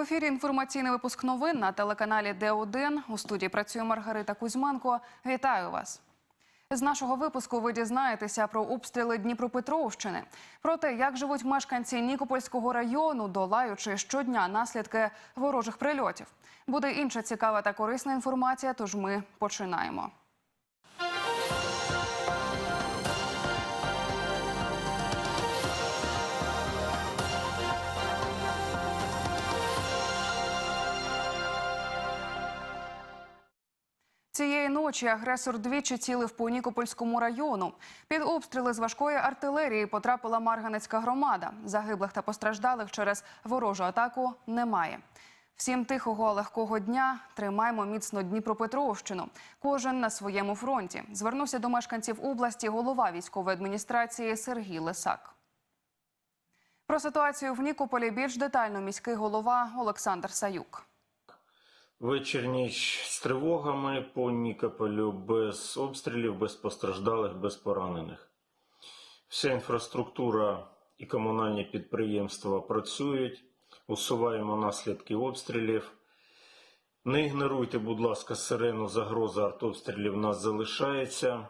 ефірі інформаційний випуск новин на телеканалі Д1. У студії працює Маргарита Кузьменко. Вітаю вас. З нашого випуску ви дізнаєтеся про обстріли Дніпропетровщини, про те, як живуть мешканці Нікопольського району, долаючи щодня наслідки ворожих прильотів. Буде інша цікава та корисна інформація. Тож ми починаємо. Цієї ночі агресор двічі цілив по Нікопольському району. Під обстріли з важкої артилерії потрапила Марганецька громада. Загиблих та постраждалих через ворожу атаку немає. Всім тихого легкого дня тримаймо міцно Дніпропетровщину. Кожен на своєму фронті. Звернувся до мешканців області голова військової адміністрації Сергій Лисак. Про ситуацію в Нікополі більш детально міський голова Олександр Саюк. Вечір ніч з тривогами по Нікополю без обстрілів, без постраждалих, без поранених. Вся інфраструктура і комунальні підприємства працюють, усуваємо наслідки обстрілів. Не ігноруйте, будь ласка, сирену, загроза артобстрілів нас залишається.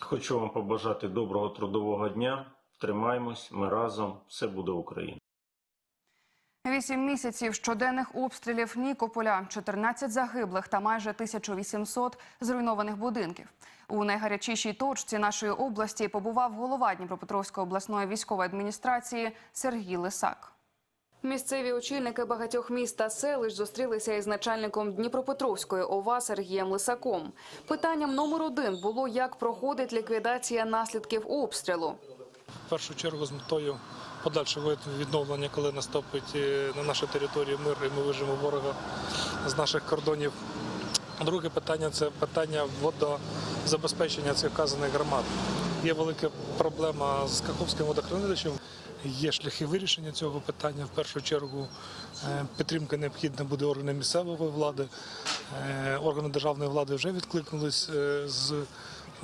Хочу вам побажати доброго трудового дня. Тримаймось, ми разом, все буде Україна. Вісім місяців щоденних обстрілів Нікополя, 14 загиблих та майже 1800 зруйнованих будинків. У найгарячішій точці нашої області побував голова Дніпропетровської обласної військової адміністрації Сергій Лисак. Місцеві очільники багатьох міст та селищ зустрілися із начальником Дніпропетровської ОВА Сергієм Лисаком. Питанням номер один було, як проходить ліквідація наслідків обстрілу. в першу чергу з метою подальшого відновлення, коли наступить е, на нашу територію мир і ми вижимо ворога з наших кордонів. Друге питання це питання водозабезпечення цих вказаних громад. Є велика проблема з Каховським водохранилищем. Є шляхи вирішення цього питання. В першу чергу е, підтримка необхідна буде органам місцевої влади. Е, Органи державної влади вже відкликнулись з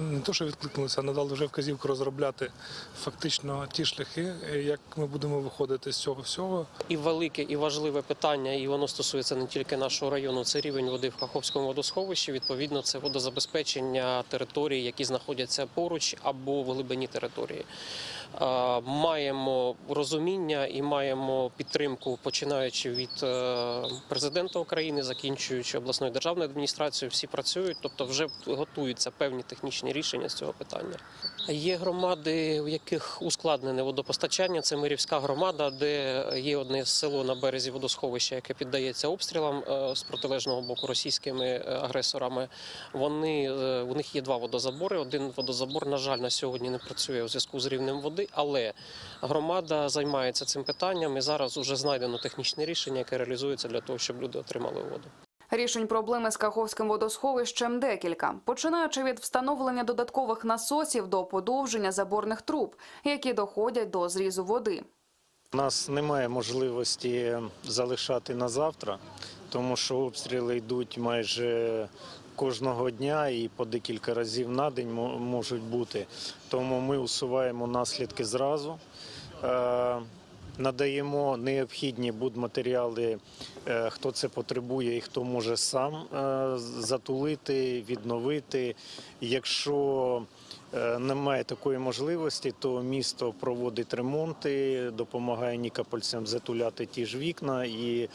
не то, що відкликнулися, а надали вже вказівку розробляти фактично ті шляхи, як ми будемо виходити з цього всього. і велике, і важливе питання, і воно стосується не тільки нашого району. Це рівень води в Каховському водосховищі. Відповідно, це водозабезпечення територій, які знаходяться поруч або в глибині території. Маємо розуміння і маємо підтримку, починаючи від е, президента України, закінчуючи обласною державною адміністрацією. Всі працюють, тобто вже готуються певні технічні рішення з цього питання. Є громади, в яких ускладнене водопостачання. Це Мирівська громада, де є одне село на березі водосховища, яке піддається обстрілам е, з протилежного боку російськими е, агресорами. Вони у них є два водозабори. Один водозабор, на жаль, на сьогодні не працює у зв'язку з рівнем води, але громада займається цим питанням і зараз вже знайдено технічне рішення, яке реалізується для того, щоб люди отримали воду. Рішень проблеми з Каховським водосховищем декілька, починаючи від встановлення додаткових насосів до подовження заборних труб, які доходять до зрізу води. У нас немає можливості залишати на завтра, тому що обстріли йдуть майже кожного дня і по декілька разів на день можуть бути. Тому ми усуваємо наслідки зразу. Е, Надаємо необхідні будматеріали, е, хто це потребує і хто може сам е, затулити, відновити. Якщо немає такої можливості, то місто проводить ремонти, допомагає нікопольцям затуляти ті ж вікна і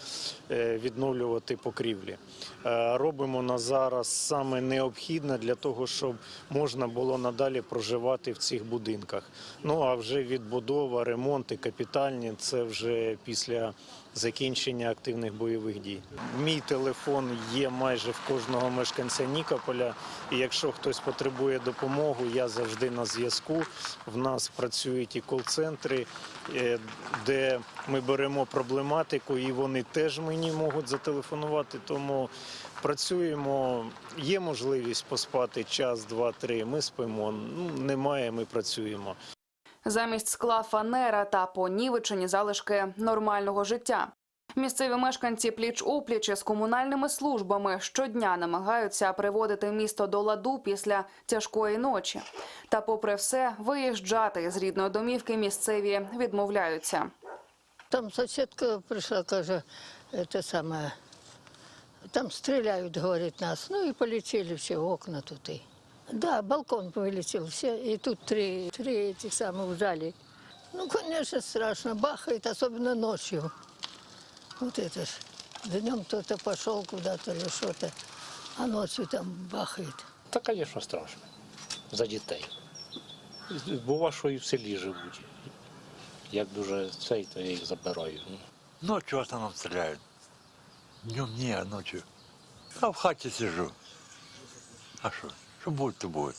е, відновлювати покрівлі. Е, Робимо на зараз саме необхідне для того, щоб можна було надалі проживати в цих будинках. Ну а вже відбудова, ремонти, капітальні це вже після закінчення активних бойових дій. Мій телефон є майже в кожного мешканця Нікополя. І якщо хтось потребує допомогу, я завжди на зв'язку. В нас працюють і кол-центри, е, де ми беремо проблематику, і вони теж мені можуть зателефонувати. Тому працюємо. Є можливість поспати час, два, три. Ми спимо. Ну немає, ми працюємо. Замість скла фанера та понівечені залишки нормального життя. Місцеві мешканці пліч опліч з комунальними службами щодня намагаються приводити місто до ладу після тяжкої ночі. Та, попри все, виїжджати з рідної домівки місцеві відмовляються. там соседка пришла, каже, это самое, там стреляют, говорит, нас. Ну и полетели все окна тут. И... Да, балкон вылетел все, и тут три, три этих самых в зале. Ну, конечно, страшно, бахает, особенно ночью. Вот это ж. Днем кто-то пошел куда-то или что-то, а ночью там бахает. Та, звісно, страшно. За дітей. Бува, що і в селі живуть. Як дуже цей, то я їх забираю. Ну, Ночью в основном стреляют. Днем не, а ночью. А в хате сижу. А что? Что будет, то будет.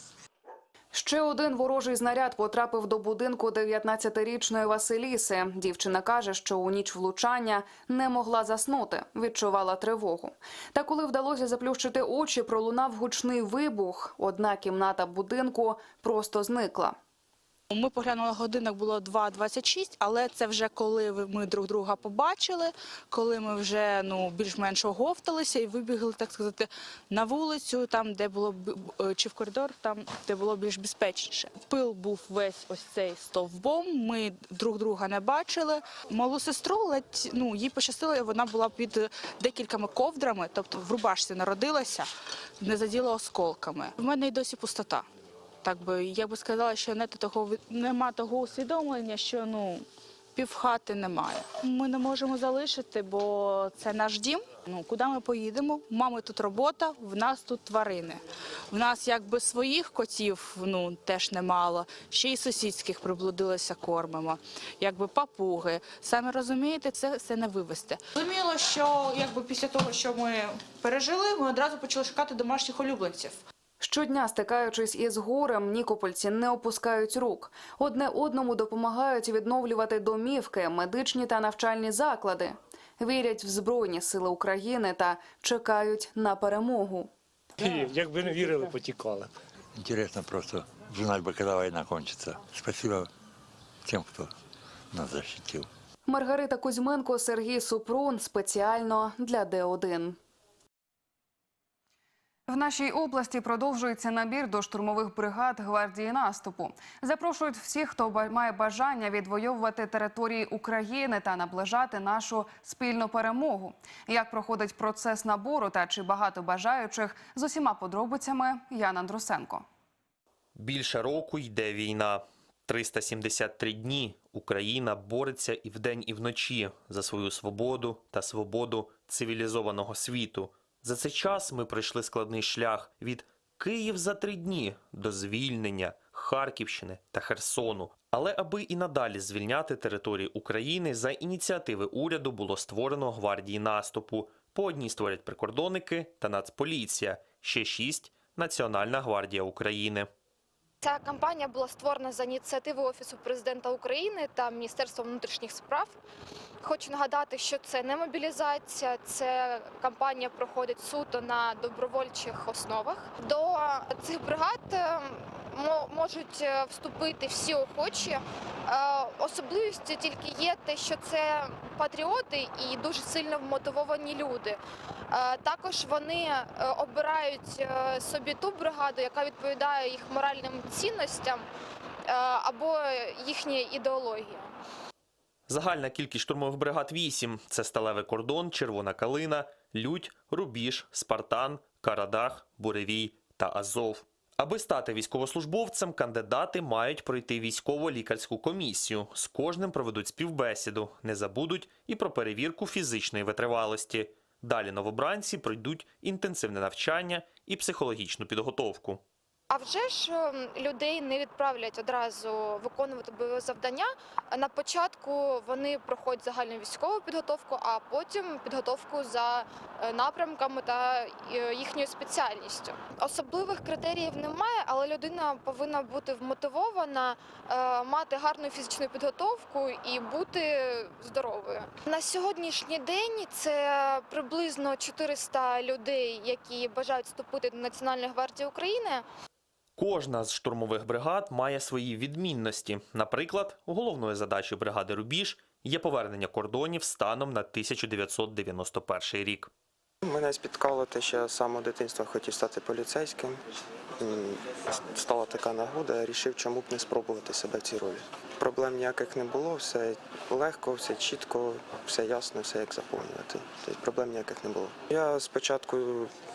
Ще один ворожий знаряд потрапив до будинку 19-річної Василіси. Дівчина каже, що у ніч влучання не могла заснути, відчувала тривогу. Та коли вдалося заплющити очі, пролунав гучний вибух. Одна кімната будинку просто зникла. Ми поглянули годинник, було 2.26, але це вже коли ми друг друга побачили, коли ми вже ну більш-менш оговталися і вибігли, так сказати, на вулицю, там де було е, чи в коридор, там де було більш безпечніше. Пил був весь ось цей стовбом. Ми друг друга не бачили. Малу сестру ледь ну їй пощастило, вона була під декількома ковдрами, тобто в рубашці народилася, не заділа осколками. В мене й досі пустота. Так би я би сказала, що не того нема того усвідомлення, що ну півхати немає. Ми не можемо залишити, бо це наш дім. Ну куди ми поїдемо? Мами тут робота, в нас тут тварини. В нас якби своїх котів ну теж немало. Ще й сусідських приблудилося кормимо, якби папуги. Самі розумієте, це все не вивезти. Зрозуміло, що якби після того, що ми пережили, ми одразу почали шукати домашніх улюбленців. Щодня, стикаючись із горем, нікопольці не опускають рук. Одне одному допомагають відновлювати домівки, медичні та навчальні заклади. Вірять в Збройні сили України та чекають на перемогу. І якби не вірили, потікали. Интересно просто узнать бы, когда война кончится. Спасибо тем, кто нас защитил. Маргарита Кузьменко, Сергій Супрун спеціально для Д1. В нашій області продовжується набір до штурмових бригад гвардії наступу. Запрошують всіх, хто має бажання відвоювати території України та наближати нашу спільну перемогу. Як проходить процес набору та чи багато бажаючих з усіма подробицями Яна Андрусенко. Більше року йде війна. 373 дні Україна бореться і вдень, і вночі за свою свободу та свободу цивілізованого світу. За цей час ми пройшли складний шлях від Київ за три дні до звільнення Харківщини та Херсону. Але аби і надалі звільняти території України, за ініціативи уряду було створено гвардії наступу. По одній створять прикордонники та Нацполіція, ще шість Національна гвардія України. Ця кампанія була створена за ініціативи Офісу президента України та Міністерства внутрішніх справ. Хочу нагадати, що це не мобілізація, це кампанія проходить суто на добровольчих основах. До цих бригад е, мо- можуть е, вступити всі охочі. Е, Особливістю тільки є те, що це патріоти і дуже сильно вмотивовані люди. Е, Також вони обирають собі ту бригаду, яка відповідає їх моральним цінностям або їхній ідеології. Загальна кількість штурмових бригад 8 – це Сталевий кордон, Червона калина, Людь, Рубіж, Спартан, Карадах, Буревій та Азов. Аби стати військовослужбовцем, кандидати мають пройти військово-лікарську комісію. З кожним проведуть співбесіду, не забудуть і про перевірку фізичної витривалості. Далі новобранці пройдуть інтенсивне навчання і психологічну підготовку. А вже ж ем, людей не відправлять одразу виконувати бойове завдання. На початку вони проходять загальну військову підготовку, а потім підготовку за е, напрямками та е, їхньою спеціальністю. Особливих критеріїв немає, але людина повинна бути вмотивована, е, мати гарну фізичну підготовку і бути здоровою. На сьогоднішній день це приблизно 400 людей, які бажають вступити до Національної гвардії України. Кожна з штурмових бригад має свої відмінності. Наприклад, головною задачею бригади Рубіж є повернення кордонів станом на 1991 рік. Мене спіткало те, що я з самого дитинства хотів стати поліцейським. Стала така нагода, вирішив, чому б не спробувати себе в цій ролі. Проблем ніяких не було, все легко, все чітко, все ясно, все як заповнювати. Тобто проблем ніяких не було. Я спочатку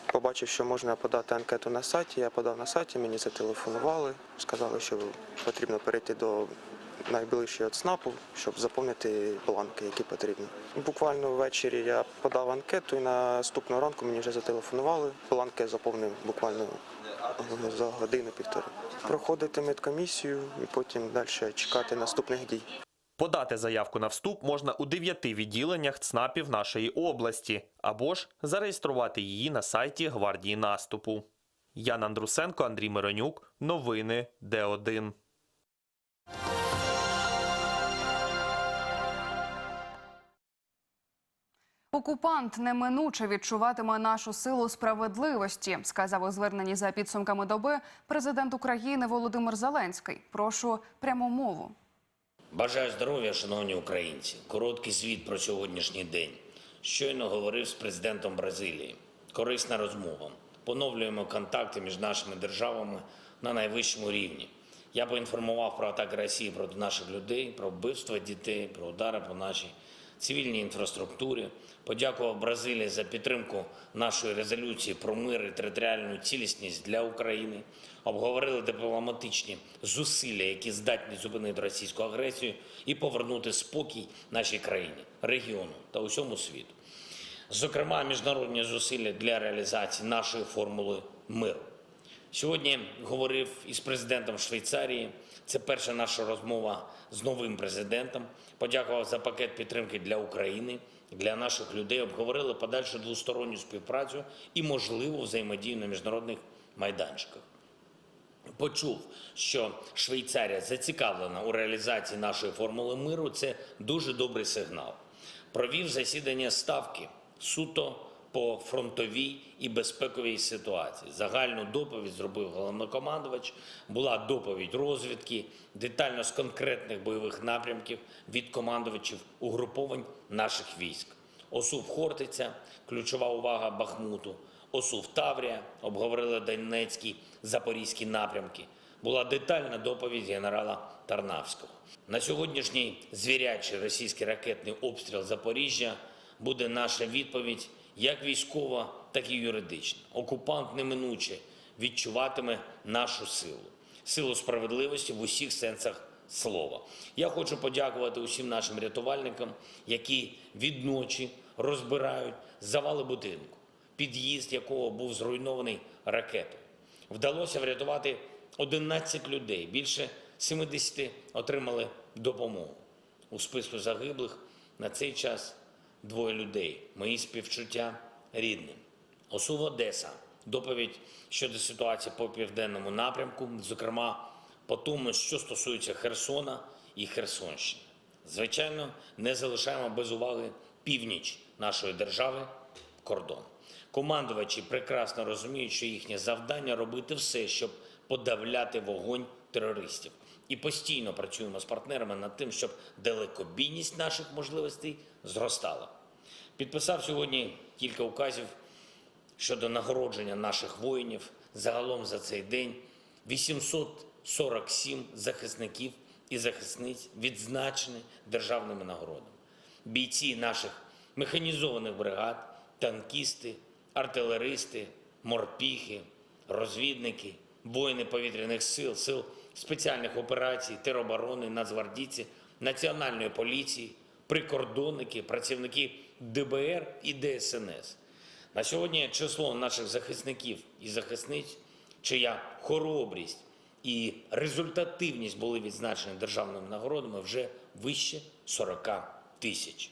побачив, що можна подати анкету на сайті. Я подав на сайті, мені зателефонували, сказали, що потрібно перейти до найближчого ЦНАПу, щоб заповнити бланки, які потрібні. Буквально ввечері я подав анкету і наступного ранку мені вже зателефонували. Бланки я заповнив буквально за годину-півтори. Проходити медкомісію і потім далі чекати наступних дій. Подати заявку на вступ можна у дев'яти відділеннях ЦНАПів нашої області або ж зареєструвати її на сайті Гвардії наступу. Ян Андрусенко, Андрій Миронюк. Новини Д1. Окупант неминуче відчуватиме нашу силу справедливості, сказав у зверненні за підсумками доби президент України Володимир Зеленський. Прошу пряму мову. Бажаю здоров'я, шановні українці. Короткий звіт про сьогоднішній день. Щойно говорив з президентом Бразилії. Корисна розмова. Поновлюємо контакти між нашими державами на найвищому рівні. Я поінформував про атаки Росії проти наших людей, про вбивства дітей, про удари по нашій цивільній інфраструктурі. Подякував Бразилії за підтримку нашої резолюції про мир і територіальну цілісність для України. Обговорили дипломатичні зусилля, які здатні зупинити російську агресію і повернути спокій нашій країні, регіону та усьому світу. Зокрема, міжнародні зусилля для реалізації нашої формули миру. Сьогодні говорив із президентом Швейцарії. Це перша наша розмова з новим президентом. Подякував за пакет підтримки для України, для наших людей. Обговорили подальшу двосторонню співпрацю і можливу взаємодію на міжнародних майданчиках. Почув, що Швейцарія зацікавлена у реалізації нашої формули миру. Це дуже добрий сигнал. Провів засідання ставки суто по фронтовій і безпековій ситуації. Загальну доповідь зробив головнокомандувач. Була доповідь розвідки, детально з конкретних бойових напрямків від командувачів угруповань наших військ. Осув Хортиця, ключова увага Бахмуту. Осув Таврія, обговорили Донецький, Запорізький напрямки. Була детальна доповідь генерала Тарнавського. На сьогоднішній звірячий російський ракетний обстріл Запоріжжя буде наша відповідь як військова, так і юридична. Окупант неминуче відчуватиме нашу силу, силу справедливості в усіх сенсах слова. Я хочу подякувати усім нашим рятувальникам, які відночі розбирають завали будинку, під'їзд якого був зруйнований ракетою. Вдалося врятувати 11 людей, більше 70 отримали допомогу. У списку загиблих на цей час двоє людей. Мої співчуття рідним. ОСУВ Одеса. Доповідь щодо ситуації по південному напрямку, зокрема по тому, що стосується Херсона і Херсонщини. Звичайно, не залишаємо без уваги північ нашої держави кордон. Командувачі прекрасно розуміють, що їхнє завдання робити все, щоб подавляти вогонь терористів. І постійно працюємо з партнерами над тим, щоб далекобійність наших можливостей зростала. Підписав сьогодні кілька указів щодо нагородження наших воїнів. Загалом за цей день 847 захисників і захисниць відзначені державними нагородами. Бійці наших механізованих бригад, танкісти, артилеристи, морпіхи, розвідники, воїни повітряних сил, сил спеціальних операцій, тероборони, нацгвардійці, національної поліції, прикордонники, працівники ДБР і ДСНС. На сьогодні число наших захисників і захисниць, чия хоробрість і результативність були відзначені державними нагородами, вже вище 40 тисяч.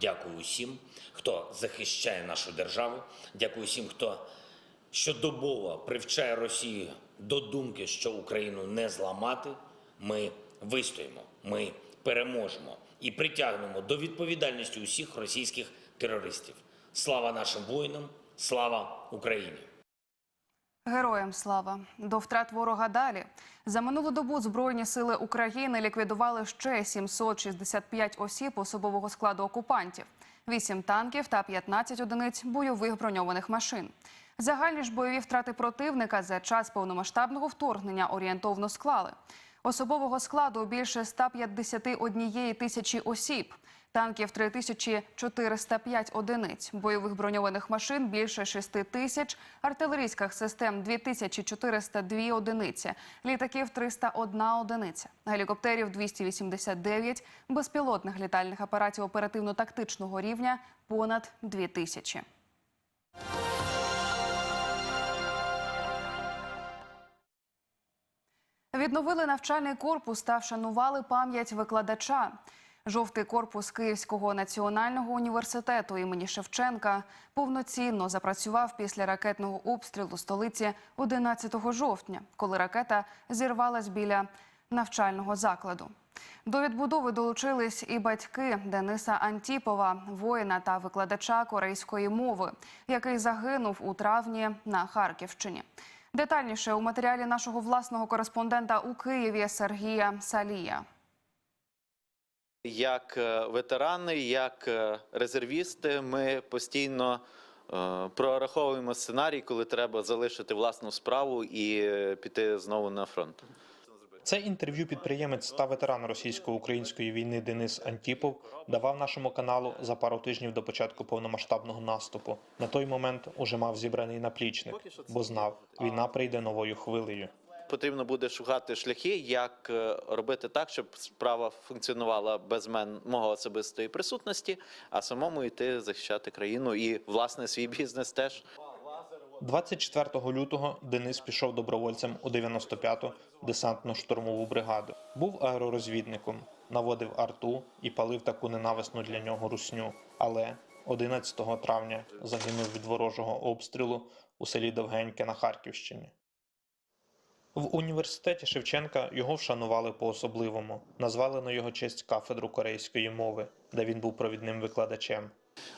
Дякую усім, хто захищає нашу державу. Дякую всім, хто щодобово привчає Росію до думки, що Україну не зламати. Ми вистоїмо, ми переможемо і притягнемо до відповідальності усіх російських терористів. Слава нашим воїнам, слава Україні! Героям слава до втрат ворога далі за минулу добу збройні сили України ліквідували ще 765 осіб особового складу окупантів, 8 танків та 15 одиниць бойових броньованих машин. Загальні ж бойові втрати противника за час повномасштабного вторгнення орієнтовно склали. Особового складу більше 151 тисячі осіб, танків 3405 одиниць, бойових броньованих машин більше 6 тисяч, артилерійських систем 2402 одиниці, літаків 301 одиниця, гелікоптерів 289, безпілотних літальних апаратів оперативно-тактичного рівня понад 2 тисячі. Відновили навчальний корпус та вшанували пам'ять викладача. Жовтий корпус Київського національного університету імені Шевченка повноцінно запрацював після ракетного обстрілу столиці 11 жовтня, коли ракета зірвалась біля навчального закладу. До відбудови долучились і батьки Дениса Антіпова, воїна та викладача корейської мови, який загинув у травні на Харківщині. Детальніше у матеріалі нашого власного кореспондента у Києві Сергія Салія. Як е, ветерани, як е, резервісти, ми постійно е, прораховуємо сценарій, коли треба залишити власну справу і піти знову на фронт. Це інтерв'ю підприємець та ветеран російсько-української війни Денис Антіпов давав нашому каналу за пару тижнів до початку повномасштабного наступу. На той момент уже мав зібраний наплічник, бо знав, війна прийде новою хвилею. Потрібно буде шукати шляхи, як е, робити так, щоб справа функціонувала без мен мого особистої присутності, а самому йти захищати країну і власне свій бізнес теж. 24 лютого Денис пішов добровольцем у 95-ту десантно-штурмову бригаду. Був аеророзвідником, наводив арту і палив таку ненависну для нього русню. Але 11 травня загинув від ворожого обстрілу у селі Довгеньке на Харківщині. В університеті Шевченка його вшанували по-особливому. Назвали на його честь кафедру корейської мови, де він був провідним викладачем.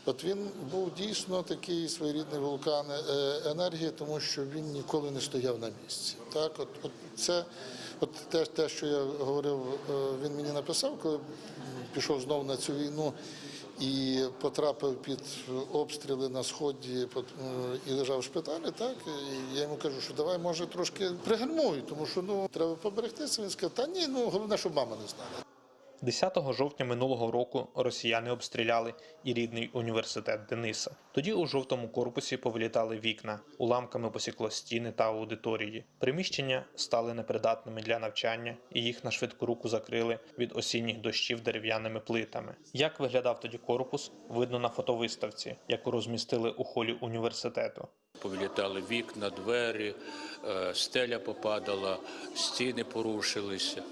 От він був дійсно такий своєрідний вулкан е, енергії, тому що він ніколи не стояв на місці. Так, от, от це от те, те, що я говорив, е, він мені написав, коли пішов знову на цю війну і потрапив під обстріли на сході е, і лежав в шпиталі. Так і я йому кажу, що давай може трошки пригальмуй, тому що ну треба поберегтися. Він сказав, та ні, ну головне, щоб мама не знала. 10 жовтня минулого року росіяни обстріляли і рідний університет Дениса. Тоді у жовтому корпусі повилітали вікна, уламками посікло стіни та аудиторії. Приміщення стали непридатними для навчання, і їх на швидку руку закрили від осінніх дощів дерев'яними плитами. Як виглядав тоді корпус, видно на фотовиставці, яку розмістили у холі університету. Повилітали вікна, двері, е, стеля попадала, стіни порушилися.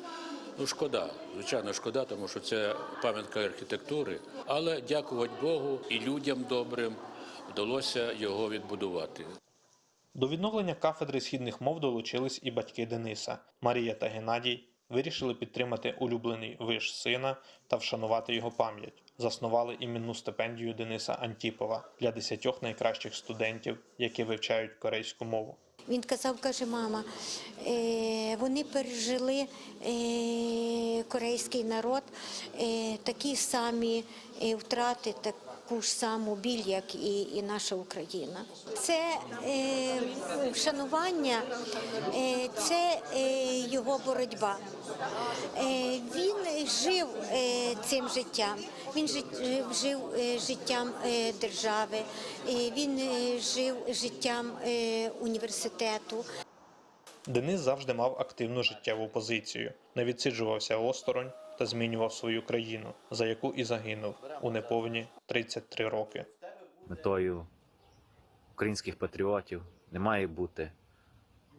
Ну, шкода, звичайно, шкода, тому що це пам'ятка архітектури. Але дякувати Богу і людям добрим вдалося його відбудувати. До відновлення кафедри східних мов долучились і батьки Дениса. Марія та Геннадій вирішили підтримати улюблений виш сина та вшанувати його пам'ять. Заснували іменну стипендію Дениса Антіпова для десятьох найкращих студентів, які вивчають корейську мову. Він казав, каже, мама, е, вони пережили е, корейський народ е, такі самі втрати втрати, таку ж саму біль, як і, і наша Україна. Це е, вшанування, е, це е, його боротьба. Е, він жив е, цим життям. Він жи- жив е, життям е, держави, е, він е, жив життям е, університету. Денис завжди мав активну життєву позицію, не відсиджувався осторонь та змінював свою країну, за яку і загинув у неповні 33 роки. метою українських патріотів не має бути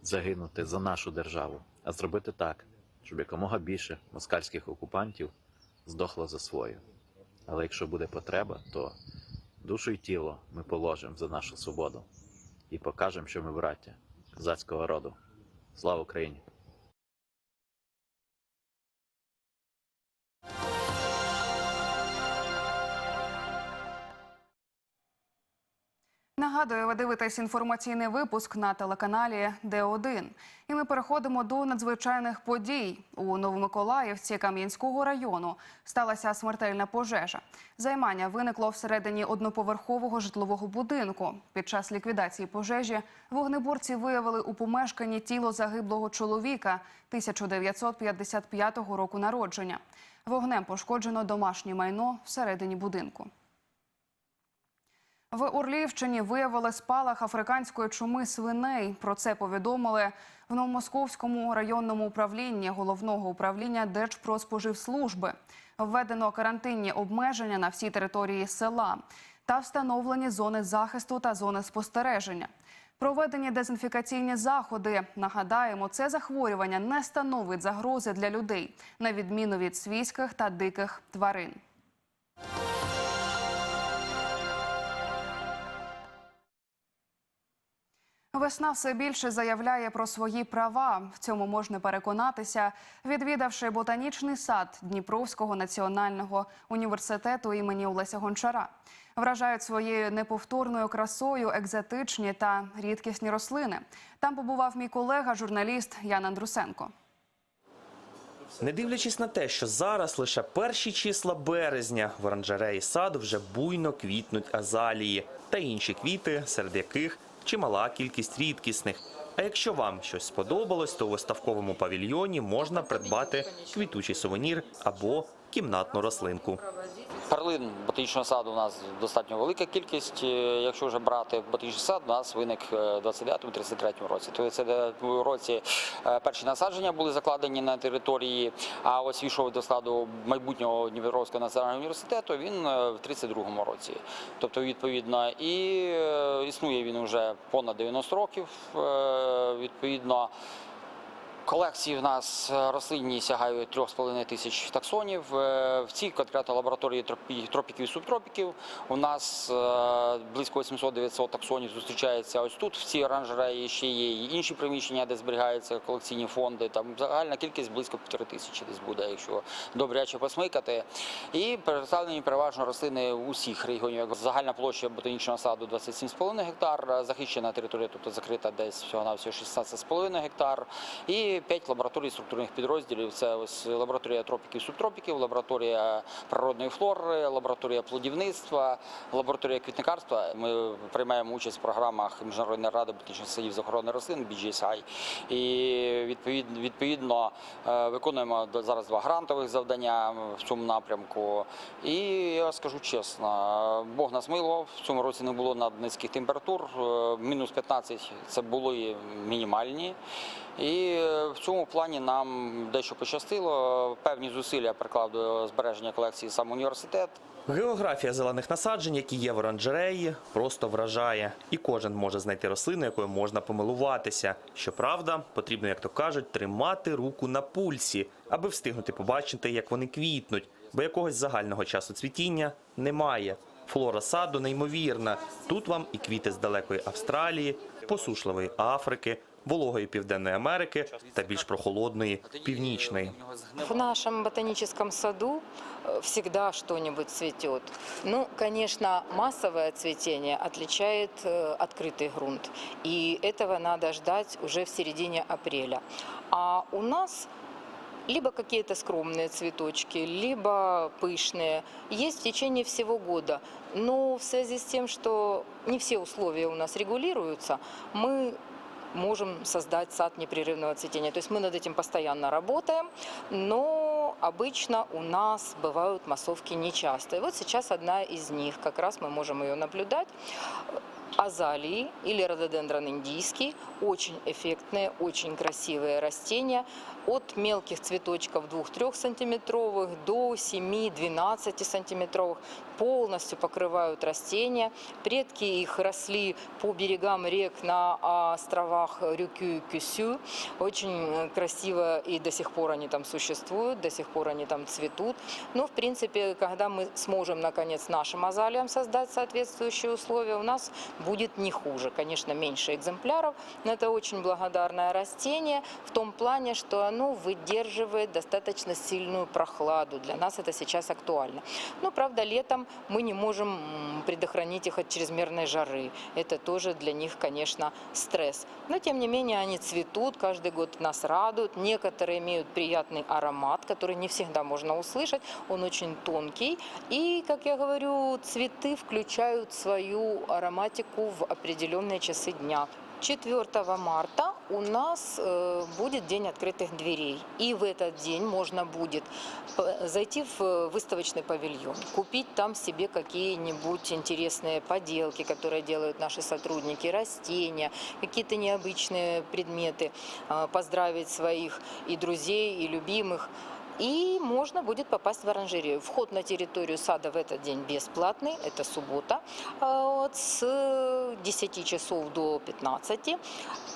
загинути за нашу державу, а зробити так, щоб якомога більше москальських окупантів здохло за свою. Але якщо буде потреба, то душу і тіло ми положимо за нашу свободу і покажемо, що ми браття козацького роду. Слава Україні! Нагадую, ви дивитесь інформаційний випуск на телеканалі Д1. І ми переходимо до надзвичайних подій. У Новомиколаївці Кам'янського району сталася смертельна пожежа. Займання виникло всередині одноповерхового житлового будинку. Під час ліквідації пожежі вогнеборці виявили у помешканні тіло загиблого чоловіка 1955 року народження. Вогнем пошкоджено домашнє майно всередині будинку. В Орлівщині виявили спалах африканської чуми свиней. Про це повідомили в Новомосковському районному управлінні головного управління Держпродспоживслужби. Введено карантинні обмеження на всій території села та встановлені зони захисту та зони спостереження. Проведені дезінфікаційні заходи. Нагадаємо, це захворювання не становить загрози для людей, на відміну від свійських та диких тварин. Весна все більше заявляє про свої права. В цьому можна переконатися, відвідавши ботанічний сад Дніпровського національного університету імені Олеся Гончара. Вражають своєю неповторною красою екзотичні та рідкісні рослини. Там побував мій колега, журналіст Ян Андрусенко. Не дивлячись на те, що зараз лише перші числа березня в оранжереї саду вже буйно квітнуть азалії та інші квіти, серед яких чимала кількість рідкісних. А якщо вам щось сподобалось, то у виставковому павільйоні можна придбати квітучий сувенір або кімнатну рослинку. Перлин ботанічного саду у нас достатньо велика кількість. Е, Якщо вже брати ботанічний сад, у нас виник е, в 29-33 році. Тобто це в році е, перші насадження були закладені на території, а ось війшов до складу майбутнього Дніпровського національного університету він е, в 32-му році. Тобто, відповідно, і е, існує він вже понад 90 років. Е, Відповідно. Колекції в нас е, рослинні сягають 3,5 тисяч таксонів. Е, В цій конкретно лабораторії тропіків і субтропіків у нас е, близько 800-900 таксонів зустрічається ось тут. В цій оранжереї ще є інші приміщення, де зберігаються колекційні фонди. Там загальна кількість близько півтори тисячі десь буде, якщо добряче посмикати. І представлені переважно рослини усіх регіонів. Загальна площа ботанічного саду 27,5 гектар, захищена територія, тобто закрита десь всього на всього 16,5 гектар. І 5 лабораторій структурних підрозділів. Це ось лабораторія тропіків, субтропіків, лабораторія природної флори, лабораторія плодівництва, лабораторія квітникарства. Ми приймаємо участь в програмах Міжнародної ради ботанічних садів з охорони рослин BGSI. І відповідно, відповідно е, виконуємо зараз два грантових завдання в цьому напрямку. І я скажу чесно, Бог нас милував. В цьому році не було наднизьких температур. Е, Мінус 15 це були мінімальні. І е, в цьому плані нам дещо пощастило. Певні зусилля приклав до збереження колекції сам університет. Географія зелених насаджень, які є в оранжереї, просто вражає. І кожен може знайти рослину, якою можна помилуватися. Щоправда, потрібно, як то кажуть, тримати руку на пульсі, аби встигнути побачити, як вони квітнуть, бо якогось загального часу цвітіння немає. Флора саду неймовірна. Тут вам і квіти з далекої Австралії, посушливої Африки, вологої Південної Америки та більш прохолодної Північної. В нашем ботаническом саду э, всегда что-нибудь цветет. Ну, конечно, массовое цветение отличает э, открытый грунт. И этого надо ждать уже в середине апреля. А у нас либо какие-то скромные цветочки, либо пышные. Есть в течение всего года. Но в связи с тем, что не все условия у нас регулируются, мы можем создать сад непрерывного цветения. То есть мы над этим постоянно работаем, но обычно у нас бывают массовки нечастые. Вот сейчас одна из них, как раз мы можем ее наблюдать. Азалии или рододендрон индийский, очень эффектные, очень красивые растения. От мелких цветочков 2-3 сантиметровых до 7-12 сантиметровых полностью покрывают растения. Предки их росли по берегам рек на островах Рюкю и Кюсю. Очень э, красиво и до сих пор они там существуют, до сих пор они там цветут. Но, в принципе, когда мы сможем, наконец, нашим азалиям создать соответствующие условия, у нас будет не хуже. Конечно, меньше экземпляров, но это очень благодарное растение в том плане, что оно выдерживает достаточно сильную прохладу. Для нас это сейчас актуально. Но, правда, летом мы не можем м, предохранить их от чрезмерной жары. Это тоже для них, конечно, стресс. Но, тем не менее, они цветут, каждый год нас радуют. Некоторые имеют приятный аромат, который не всегда можно услышать. Он очень тонкий. И, как я говорю, цветы включают свою ароматику в определенные часы дня. 4 марта у нас э, будет День открытых дверей. И в этот день можно будет зайти в э, выставочный павильон, купить там себе какие-нибудь интересные поделки, которые делают наши сотрудники, растения, какие-то необычные предметы, э, поздравить своих и друзей, и любимых. И можно будет попасть в оранжерею. Вход на территорию сада в этот день бесплатный, это суббота, а с 10 часов до 15.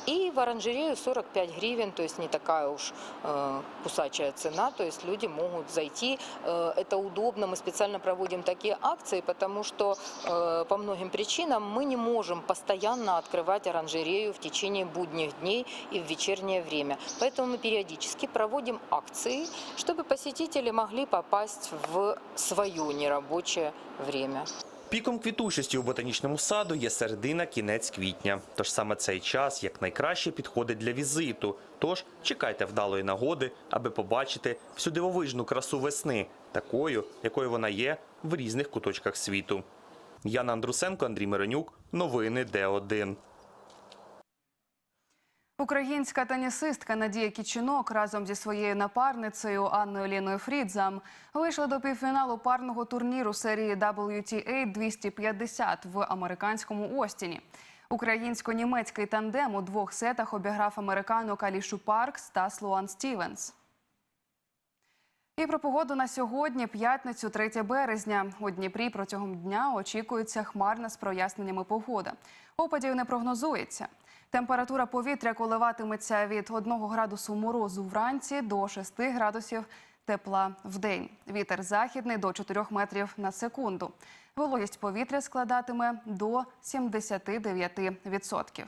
И в оранжерею 45 гривен, то есть не такая уж э, кусачая цена, то есть люди могут зайти. Э, это удобно, мы специально проводим такие акции, потому что э, по многим причинам мы не можем постоянно открывать оранжерею в течение будних дней и в вечернее время. Поэтому мы периодически проводим акции, чтобы посетители могли попасть в свое нерабочее время. Піком квітучості у ботанічному саду є середина кінець квітня. Тож саме цей час якнайкраще підходить для візиту. Тож чекайте вдалої нагоди, аби побачити всю дивовижну красу весни, такою, якою вона є в різних куточках світу. Яна Андрусенко, Андрій Миронюк. Новини Д1. Українська тенісистка Надія Кічинок разом зі своєю напарницею Анною Ліною Фрідзам вийшли до півфіналу парного турніру серії WTA 250 в американському Остіні. Українсько-німецький тандем у двох сетах обіграв американок Алішу Паркс та Слуан Стівенс. І про погоду на сьогодні, п'ятницю, 3 березня. У Дніпрі протягом дня очікується хмарна з проясненнями погода. Опадів не прогнозується. Температура повітря коливатиметься від 1 градусу морозу вранці до 6 градусів тепла в день. Вітер західний до 4 метрів на секунду. Вологість повітря складатиме до 79%.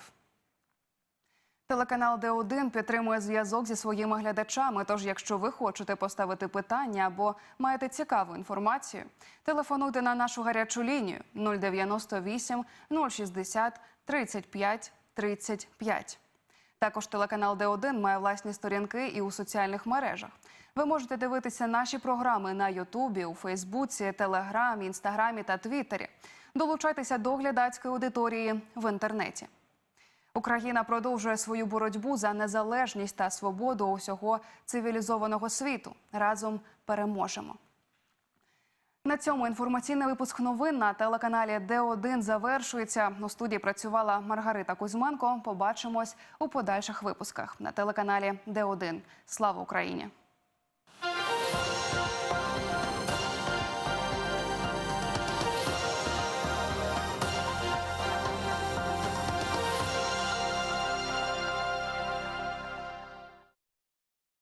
Телеканал Д1 підтримує зв'язок зі своїми глядачами. Тож, якщо ви хочете поставити питання або маєте цікаву інформацію, телефонуйте на нашу гарячу лінію 098 060 35 35. Також телеканал Д1 має власні сторінки і у соціальних мережах. Ви можете дивитися наші програми на Ютубі, у Фейсбуці, Телеграмі, Інстаграмі та Твіттері. Долучайтеся до глядацької аудиторії в інтернеті. Україна продовжує свою боротьбу за незалежність та свободу усього цивілізованого світу. Разом переможемо. На цьому інформаційний випуск новин на телеканалі Д1 завершується. У студії працювала Маргарита Кузьменко. Побачимось у подальших випусках на телеканалі Д1. Слава Україні!